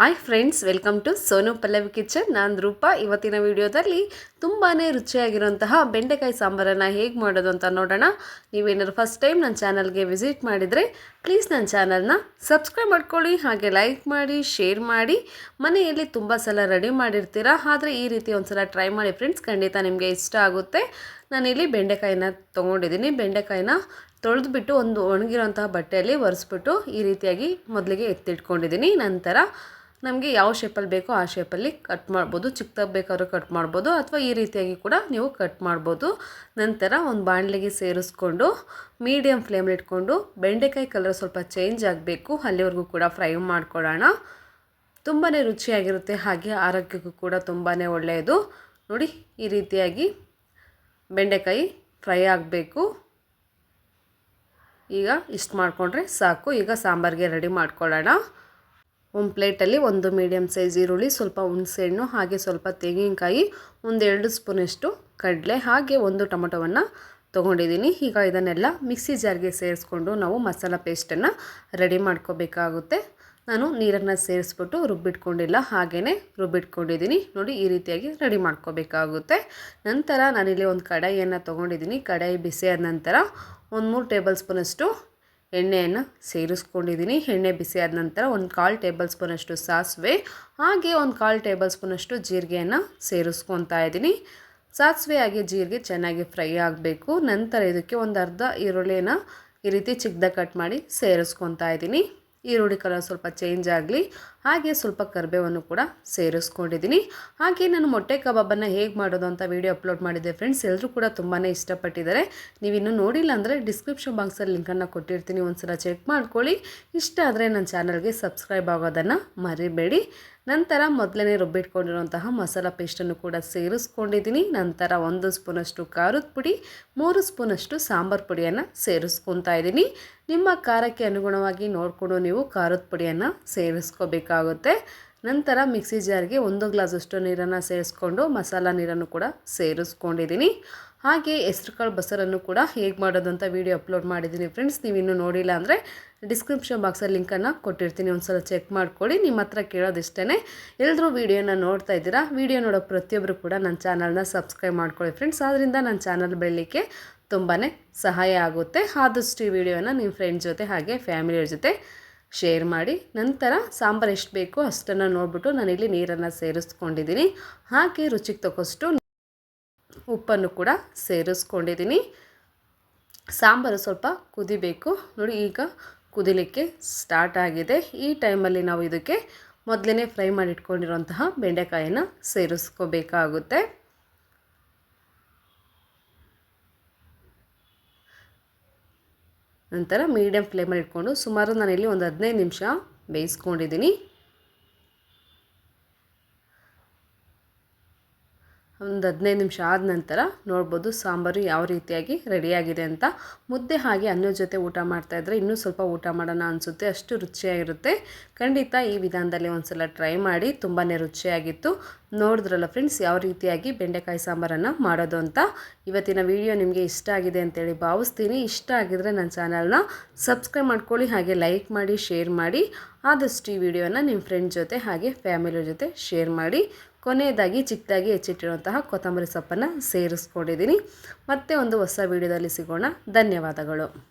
Hi friends welcome to Sonu Pallavi kitchen ನಾನು ರೂಪಾ. ಇವತ್ತಿನ ವಿಡಿಯೋದಲ್ಲಿ ತುಂಬಾ ರುಚಿಯಾಗಿರುವಂತಹ ಬೆಂಡೆಕಾಯಿ ಸಾಂಬಾರನ್ನು ಹೇಗೆ ಮಾಡೋದು ಅಂತ ನೋಡೋಣ. ನೀವೇನಾದ್ರು ಫಸ್ಟ್ ಟೈಮ್ ನನ್ನ ಚಾನಲ್ಗೆ ವಿಸಿಟ್ ಮಾಡಿದರೆ ಪ್ಲೀಸ್ ನನ್ನ ಚಾನಲ್ನ ಸಬ್ಸ್ಕ್ರೈಬ್ ಮಾಡ್ಕೊಳ್ಳಿ, ಹಾಗೆ ಲೈಕ್ ಮಾಡಿ ಶೇರ್ ಮಾಡಿ. ಮನೆಯಲ್ಲಿ ತುಂಬ ಸಲ ರೆಡಿ ಮಾಡಿರ್ತೀರಾ? ಆದರೆ ಈ ರೀತಿ ಒಂದು ಸಲ ಟ್ರೈ ಮಾಡಿ ಫ್ರೆಂಡ್ಸ್ ಖಂಡಿತ ನಿಮಗೆ ಇಷ್ಟ ಆಗುತ್ತೆ. ನಾನಿಲ್ಲಿ ಬೆಂಡೆಕಾಯಿನ ತೊಗೊಂಡಿದ್ದೀನಿ. ಬೆಂಡೆಕಾಯಿನ ತೊಳೆದ್ಬಿಟ್ಟು ಒಂದು ಒಣಗಿರೋಂತಹ ಬಟ್ಟೆಯಲ್ಲಿ ಒರೆಸ್ಬಿಟ್ಟು ಈ ರೀತಿಯಾಗಿ ಮೊದಲಿಗೆ ಎತ್ತಿಟ್ಕೊಂಡಿದ್ದೀನಿ. ನಂತರ ನಮಗೆ ಯಾವ ಶೇಪಲ್ಲಿ ಬೇಕೋ ಆ ಶೇಪಲ್ಲಿ ಕಟ್ ಮಾಡ್ಬೋದು. ಚಿಕ್ಕದಾಗಿ ಬೇಕಾದ್ರೂ ಕಟ್ ಮಾಡ್ಬೋದು. ಅಥವಾ ಈ ರೀತಿಯಾಗಿ ಕೂಡ ನೀವು ಕಟ್ ಮಾಡ್ಬೋದು. ನಂತರ ಒಂದು ಬಾಣಲೆಗೆ ಸೇರಿಸ್ಕೊಂಡು ಮೀಡಿಯಮ್ ಫ್ಲೇಮಲ್ಲಿ ಇಟ್ಕೊಂಡು ಬೆಂಡೆಕಾಯಿ ಕಲರ್ ಸ್ವಲ್ಪ ಚೇಂಜ್ ಆಗಬೇಕು. ಅಲ್ಲಿವರೆಗೂ ಕೂಡ ಫ್ರೈ ಮಾಡ್ಕೊಳ್ಳೋಣ. ತುಂಬಾ ರುಚಿಯಾಗಿರುತ್ತೆ. ಹಾಗೆ ಆರೋಗ್ಯಕ್ಕೂ ಕೂಡ ತುಂಬಾ ಒಳ್ಳೆಯದು. ನೋಡಿ, ಈ ರೀತಿಯಾಗಿ ಬೆಂಡೆಕಾಯಿ ಫ್ರೈ ಆಗಬೇಕು. ಈಗ ಇಷ್ಟು ಮಾಡಿಕೊಂಡ್ರೆ ಸಾಕು. ಈಗ ಸಾಂಬಾರಿಗೆ ರೆಡಿ ಮಾಡ್ಕೊಳ್ಳೋಣ. ಒಂದು ಪ್ಲೇಟಲ್ಲಿ ಒಂದು ಮೀಡಿಯಮ್ ಸೈಜ್ ಈರುಳ್ಳಿ, ಸ್ವಲ್ಪ ಹುಣಸೆಹಣ್ಣು ಹಾಗೆ ಸ್ವಲ್ಪ ತೆಂಗಿನಕಾಯಿ ಒಂದೆರಡು ಸ್ಪೂನಷ್ಟು ಕಡಲೆ, ಹಾಗೆ ಒಂದು ಟೊಮೊಟೊವನ್ನು ತೊಗೊಂಡಿದ್ದೀನಿ. ಈಗ ಇದನ್ನೆಲ್ಲ ಮಿಕ್ಸಿ ಜಾರ್ಗೆ ಸೇರಿಸ್ಕೊಂಡು ನಾವು ಮಸಾಲ ಪೇಸ್ಟನ್ನು ರೆಡಿ ಮಾಡ್ಕೋಬೇಕಾಗುತ್ತೆ. ನಾನು ನೀರನ್ನು ಸೇರಿಸ್ಬಿಟ್ಟು ರುಬ್ಬಿಟ್ಕೊಂಡಿಲ್ಲ ಹಾಗೇ ರುಬ್ಬಿಟ್ಕೊಂಡಿದ್ದೀನಿ. ನೋಡಿ, ಈ ರೀತಿಯಾಗಿ ರೆಡಿ ಮಾಡ್ಕೋಬೇಕಾಗುತ್ತೆ. ನಂತರ ನಾನಿಲ್ಲಿ ಒಂದು ಕಡಾಯಿಯನ್ನು ತೊಗೊಂಡಿದ್ದೀನಿ. ಕಡಾಯಿ ಬಿಸಿಯಾದ ನಂತರ ಒಂದು ಮೂರು ಟೇಬಲ್ ಸ್ಪೂನಷ್ಟು ಎಣ್ಣೆಯನ್ನು ಸೇರಿಸ್ಕೊಂಡಿದ್ದೀನಿ. ಎಣ್ಣೆ ಬಿಸಿ ಆದ ನಂತರ ಒಂದು ಕಾಲು ಟೇಬಲ್ ಸ್ಪೂನಷ್ಟು ಸಾಸಿವೆ, ಹಾಗೆ ಒಂದು ಕಾಲು ಟೇಬಲ್ ಸ್ಪೂನಷ್ಟು ಜೀರಿಗೆಯನ್ನು ಸೇರಿಸ್ಕೊತಾ ಇದ್ದೀನಿ. ಸಾಸಿವೆ ಹಾಗೆ ಜೀರಿಗೆ ಚೆನ್ನಾಗಿ ಫ್ರೈ ಆಗಬೇಕು. ನಂತರ ಇದಕ್ಕೆ ಒಂದು ಅರ್ಧ ಈರುಳ್ಳಿಯನ್ನು ಈ ರೀತಿ ಚಿಕ್ಕದಾಗಿ ಕಟ್ ಮಾಡಿ ಸೇರಿಸ್ಕೊತಾ ಇದ್ದೀನಿ. ಈರುಳ್ಳಿ ಕಲರ್ ಸ್ವಲ್ಪ ಚೇಂಜ್ ಆಗಲಿ, ಹಾಗೆ ಸ್ವಲ್ಪ ಕರಿಬೇವನ್ನು ಕೂಡ ಸೇರಿಸ್ಕೊಂಡಿದ್ದೀನಿ. ಹಾಗೆ ನಾನು ಮೊಟ್ಟೆ ಕಬಾಬನ್ನು ಹೇಗೆ ಮಾಡೋದು ಅಂತ ವೀಡಿಯೋ ಅಪ್ಲೋಡ್ ಮಾಡಿದ್ದೆ ಫ್ರೆಂಡ್ಸ್ ಎಲ್ಲರೂ ಕೂಡ ತುಂಬಾ ಇಷ್ಟಪಟ್ಟಿದ್ದಾರೆ. ನೀವಿನ್ನೂ ನೋಡಿಲ್ಲ ಅಂದರೆ ಡಿಸ್ಕ್ರಿಪ್ಷನ್ ಬಾಕ್ಸಲ್ಲಿ ಲಿಂಕನ್ನು ಕೊಟ್ಟಿರ್ತೀನಿ ಒಂದು ಸಲ ಚೆಕ್ ಮಾಡ್ಕೊಳ್ಳಿ. ಇಷ್ಟ ಆದರೆ ನನ್ನ ಚಾನಲ್ಗೆ ಸಬ್ಸ್ಕ್ರೈಬ್ ಆಗೋದನ್ನು ಮರಿಬೇಡಿ. ನಂತರ ಮೊದಲನೇ ರುಬ್ಬಿಟ್ಕೊಂಡಿರುವಂತಹ ಮಸಾಲ ಪೇಸ್ಟನ್ನು ಕೂಡ ಸೇರಿಸ್ಕೊಂಡಿದ್ದೀನಿ. ನಂತರ ಒಂದು ಸ್ಪೂನಷ್ಟು ಖಾರದ ಪುಡಿ, ಮೂರು ಸ್ಪೂನಷ್ಟು ಸಾಂಬಾರು ಪುಡಿಯನ್ನು ಸೇರಿಸ್ಕೊತಾ ಇದ್ದೀನಿ. ನಿಮ್ಮ ಖಾರಕ್ಕೆ ಅನುಗುಣವಾಗಿ ನೋಡಿಕೊಂಡು ನೀವು ಖಾರದ ಪುಡಿಯನ್ನು ಸೇರಿಸ್ಕೋಬೇಕಾಗುತ್ತೆ. ನಂತರ ಮಿಕ್ಸಿ ಜಾರ್ಗೆ ಒಂದು ಗ್ಲಾಸಷ್ಟು ನೀರನ್ನು ಸೇರಿಸ್ಕೊಂಡು ಮಸಾಲ ನೀರನ್ನು ಕೂಡ ಸೇರಿಸ್ಕೊಂಡಿದ್ದೀನಿ. ಹಾಗೆ ಹೆಸ್ರುಕಾಳು ಬಸರನ್ನು ಕೂಡ ಹೇಗೆ ಮಾಡೋದು ಅಂತ ವೀಡಿಯೋ ಅಪ್ಲೋಡ್ ಮಾಡಿದ್ದೀನಿ ಫ್ರೆಂಡ್ಸ್ ನೀವು ಇನ್ನೂ ನೋಡಿಲ್ಲ ಅಂದರೆ ಡಿಸ್ಕ್ರಿಪ್ಷನ್ ಬಾಕ್ಸಲ್ಲಿ ಲಿಂಕನ್ನು ಕೊಟ್ಟಿರ್ತೀನಿ. ಒಂದು ಸಲ ಚೆಕ್ ಮಾಡ್ಕೊಳ್ಳಿ. ನಿಮ್ಮ ಹತ್ರ ಕೇಳೋದಿಷ್ಟೇ ಎಲ್ಲರೂ ವೀಡಿಯೋನ ನೋಡ್ತಾ ಇದ್ದೀರಾ? ವೀಡಿಯೋ ನೋಡೋ ಪ್ರತಿಯೊಬ್ಬರು ಕೂಡ ನನ್ನ ಚಾನಲ್ನ ಸಬ್ಸ್ಕ್ರೈಬ್ ಮಾಡ್ಕೊಳ್ಳಿ ಫ್ರೆಂಡ್ಸ್ ಆದ್ದರಿಂದ ನನ್ನ ಚಾನಲ್ ಬೆಳಲಿಕ್ಕೆ ತುಂಬಾ ಸಹಾಯ ಆಗುತ್ತೆ. ಆದಷ್ಟು ಈ ವಿಡಿಯೋನ ನಿಮ್ಮ ಫ್ರೆಂಡ್ ಜೊತೆ ಹಾಗೆ ಫ್ಯಾಮಿಲಿಯವ್ರ ಜೊತೆ ಶೇರ್ ಮಾಡಿ. ನಂತರ ಸಾಂಬಾರು ಎಷ್ಟು ಬೇಕೋ ಅಷ್ಟನ್ನು ನೋಡಿಬಿಟ್ಟು ನಾನಿಲ್ಲಿ ನೀರನ್ನು ಸೇರಿಸ್ಕೊಂಡಿದ್ದೀನಿ. ಹಾಗೆ ರುಚಿಗೆ ತಕ್ಕಷ್ಟು ಉಪ್ಪನ್ನು ಕೂಡ ಸೇರಿಸ್ಕೊಂಡಿದ್ದೀನಿ. ಸಾಂಬಾರು ಸ್ವಲ್ಪ ಕುದಿಬೇಕು. ನೋಡಿ ಈಗ ಕುದಿಲಿಕ್ಕೆ ಸ್ಟಾರ್ಟ್ ಆಗಿದೆ. ಈ ಟೈಮಲ್ಲಿ ನಾವು ಇದಕ್ಕೆ ಮೊದಲೇ ಫ್ರೈ ಮಾಡಿಟ್ಕೊಂಡಿರುವಂತಹ ಬೆಂಡೆಕಾಯಿನ ಬೆಂಡೆಕಾಯನ್ನು ಸೇರಿಸ್ಕೋಬೇಕಾಗುತ್ತೆ. ನಂತರ ಮೀಡಿಯಮ್ ಫ್ಲೇಮಲ್ಲಿ ಇಟ್ಕೊಂಡು ಸುಮಾರು ನಾನಿಲ್ಲಿ ಒಂದು ಹದಿನೈದು ನಿಮಿಷ ಬೇಯಿಸ್ಕೊಂಡಿದ್ದೀನಿ. ಒಂದು ಹದಿನೈದು ನಿಮಿಷ ಆದ ನಂತರ ನೋಡ್ಬೋದು ಸಾಂಬಾರು ಯಾವ ರೀತಿಯಾಗಿ ರೆಡಿಯಾಗಿದೆ ಅಂತ. ಮುದ್ದೆ ಹಾಗೆ ಅನ್ನದ ಜೊತೆ ಊಟ ಮಾಡ್ತಾಯಿದ್ರೆ ಇನ್ನೂ ಸ್ವಲ್ಪ ಊಟ ಮಾಡೋಣ ಅನಿಸುತ್ತೆ, ಅಷ್ಟು ರುಚಿಯಾಗಿರುತ್ತೆ. ಖಂಡಿತ ಈ ವಿಧಾನದಲ್ಲಿ ಒಂದು ಸಲ ಟ್ರೈ ಮಾಡಿ ತುಂಬಾ ರುಚಿಯಾಗಿತ್ತು. ನೋಡಿದ್ರಲ್ಲ ಫ್ರೆಂಡ್ಸ್, ಯಾವ ರೀತಿಯಾಗಿ ಬೆಂಡೆಕಾಯಿ ಸಾಂಬಾರನ್ನು ಮಾಡೋದು ಅಂತ. ಇವತ್ತಿನ ವಿಡಿಯೋ ನಿಮಗೆ ಇಷ್ಟ ಆಗಿದೆ ಅಂತೇಳಿ ಭಾವಿಸ್ತೀನಿ. ಇಷ್ಟ ಆಗಿದ್ರೆ ನನ್ನ ಚಾನಲ್ನ ಸಬ್ಸ್ಕ್ರೈಬ್ ಮಾಡ್ಕೊಳ್ಳಿ, ಹಾಗೆ ಲೈಕ್ ಮಾಡಿ, ಶೇರ್ ಮಾಡಿ. ಆದಷ್ಟು ಈ ವಿಡಿಯೋನ ನಿಮ್ಮ ಫ್ರೆಂಡ್ ಜೊತೆ ಹಾಗೆ ಫ್ಯಾಮಿಲಿ ಜೊತೆ ಶೇರ್ ಮಾಡಿ. ಕೊನೆಯದಾಗಿ ಚಿಕ್ಕದಾಗಿ ಹೆಚ್ಚಿಟ್ಟಿರುವಂತಹ ಕೊತ್ತಂಬರಿ ಸೊಪ್ಪನ್ನು ಸೇರಿಸ್ಕೊಂಡಿದ್ದೀನಿ. ಮತ್ತೆ ಒಂದು ಹೊಸ ವಿಡಿಯೋದಲ್ಲಿ ಸಿಗೋಣ. ಧನ್ಯವಾದಗಳು.